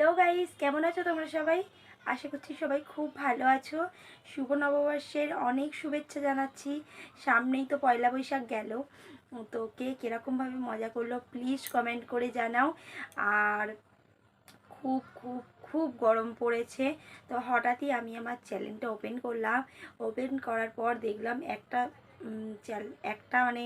Hello guys, কেমন আছো তোমরা সবাই? আশা করছি সবাই খুব ভালো আছো। শুভ নববর্ষের অনেক শুভেচ্ছা জানাচ্ছি। সামনেই তো পয়লা বৈশাখ গেল। তো কে কীরকমভাবে মজা করল প্লিজ কমেন্ট করে জানাও। আর খুব খুব খুব গরম পড়েছে। তো হঠাৎই আমি আমার চ্যানেলটা ওপেন করলাম। ওপেন করার পর দেখলাম একটা একটা মানে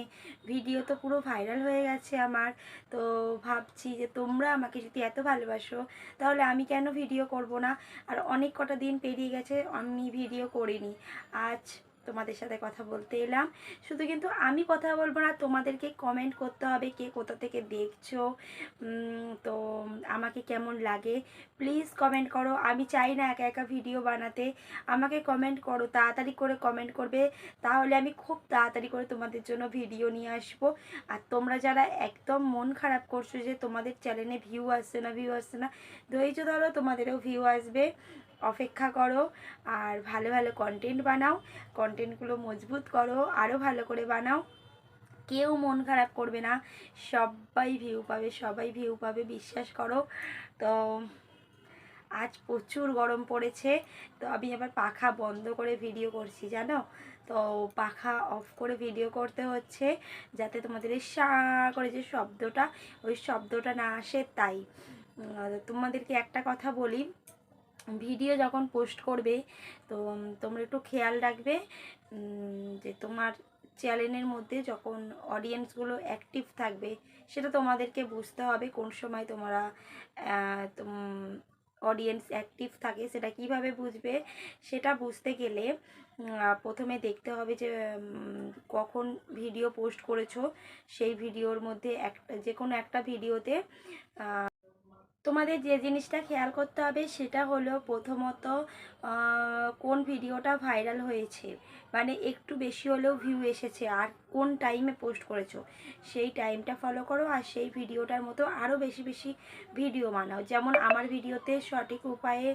ভিডিও তো পুরো ভাইরাল হয়ে গেছে আমার। তো ভাবছি যে তোমরা আমাকে যদি এত ভালোবাসো, তাহলে আমি কেন ভিডিও করব না? আর অনেক কটা দিন পেরিয়ে গেছে, আমি ভিডিও করিনি। আজ তোমাদের সাথে কথা বলতে এলাম। শুধু কিন্তু আমি কথা বলব না, তোমাদেরকে কমেন্ট করতে হবে কে কোথা থেকে দেখছ। তো আমাকে কেমন লাগে? প্লিজ কমেন্ট করো। আমি চাই না একা একা ভিডিও বানাতে। আমাকে কমেন্ট করো, তাড়াতাড়ি করে কমেন্ট করবে। তাহলে আমি খুব তাড়াতাড়ি করে তোমাদের জন্য ভিডিও নিয়ে আসব। আর তোমরা যারা একদম মন খারাপ করছ যে তোমাদের চ্যানেলে ভিউ আসছে না ভিউ আসছে না, ধৈর্য ধরো, তোমাদেরও ভিউ আসবে। অপেক্ষা করো, আর ভালো ভালো কন্টেন্ট বানাও। কন্টেন্টগুলো মজবুত করো আরও ভালো করে বানাও। কেউ মন খারাপ করবে না। সবাই ভিউ পাবে, সবাই ভিউ পাবে, বিশ্বাস করো। তো আজ প্রচুর গরম পড়েছে। তো আমি আবার পাখা বন্ধ করে ভিডিও করছি, জানো? তো পাখা অফ করে ভিডিও করতে হচ্ছে, যাতে তোমাদের এই করে যে শব্দটা, ওই শব্দটা না আসে তাই। তোমাদেরকে একটা কথা বলি ভিডিও যখন পোস্ট করবে, তো তোমরা একটু খেয়াল রাখবে যে তোমার চ্যানেলের মধ্যে যখন অডিয়েন্সগুলো অ্যাক্টিভ থাকবে, সেটা তোমাদেরকে বুঝতে হবে কোন সময় তোমরা অডিয়েন্স অ্যাক্টিভ থাকে, সেটা কীভাবে বুঝবে, সেটা বুঝতে গেলে প্রথমে দেখতে হবে যে কখন ভিডিও পোস্ট করেছ, সেই ভিডিওর মধ্যে একটা যে কোনো একটা ভিডিওতে তোমাদের যে জিনিসটা খেয়াল করতে হবে সেটা হলো প্রথমত কোন ভিডিওটা ভাইরাল হয়েছে। মানে একটু বেশি হলেও ভিউ এসেছে আর কোন টাইমে পোস্ট করেছ। সেই টাইমটা ফলো করো আর সেই ভিডিওটার মতো আরও বেশি বেশি ভিডিও বানাও। যেমন আমার ভিডিওতে সঠিক উপায়ে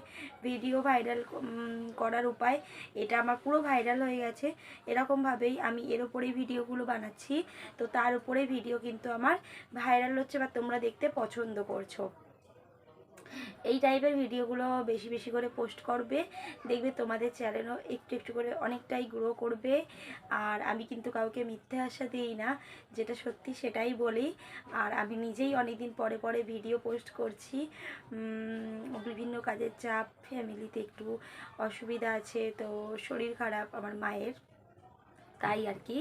ভিডিও ভাইরাল করার উপায়, এটা আমার পুরো ভাইরাল হয়ে গেছে। এরকমভাবেই আমি এর ওপরেই ভিডিওগুলো বানাচ্ছি। তো তার উপরে ভিডিও কিন্তু আমার ভাইরাল হচ্ছে বা তোমরা দেখতে পছন্দ করছ। এই টাইপের ভিডিওগুলো বেশি বেশি করে পোস্ট করবে। দেখবে তোমাদের চ্যানেলও একটু একটু করে অনেকটাই গ্রো করবে। আর আমি কিন্তু কাউকে মিথ্যে আশা দিই না, যেটা সত্যি সেটাই বলি। আর আমি নিজেই অনেকদিন পরে পরে ভিডিও পোস্ট করছি। বিভিন্ন কাজের চাপ ফ্যামিলিতে একটু অসুবিধা আছে, তো শরীর খারাপ আমার মায়ের। তাই আর কি।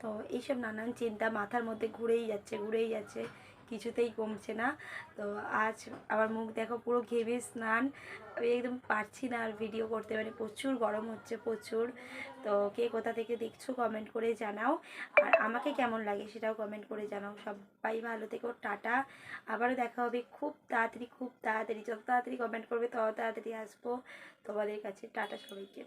তো এইসব নানান চিন্তা মাথার মধ্যে ঘুরেই যাচ্ছে ঘুরেই যাচ্ছে। কিছুতেই কমছে না। তো আজ আমার মুখ দেখো পুরো ঘেমে স্নান। আমি একদম পারছি না আর ভিডিও করতে। মানে প্রচুর গরম হচ্ছে, প্রচুর। তো কে কোথা থেকে দেখছ কমেন্ট করে জানাও। আর আমাকে কেমন লাগে সেটাও কমেন্ট করে জানাও। সবাই ভালো থেকো, টাটা। আবারও দেখা হবে খুব তাড়াতাড়ি খুব তাড়াতাড়ি। যত তাড়াতাড়ি কমেন্ট করবে তত তাড়াতাড়ি আসব তোমাদের কাছে। টাটা সবাইকে।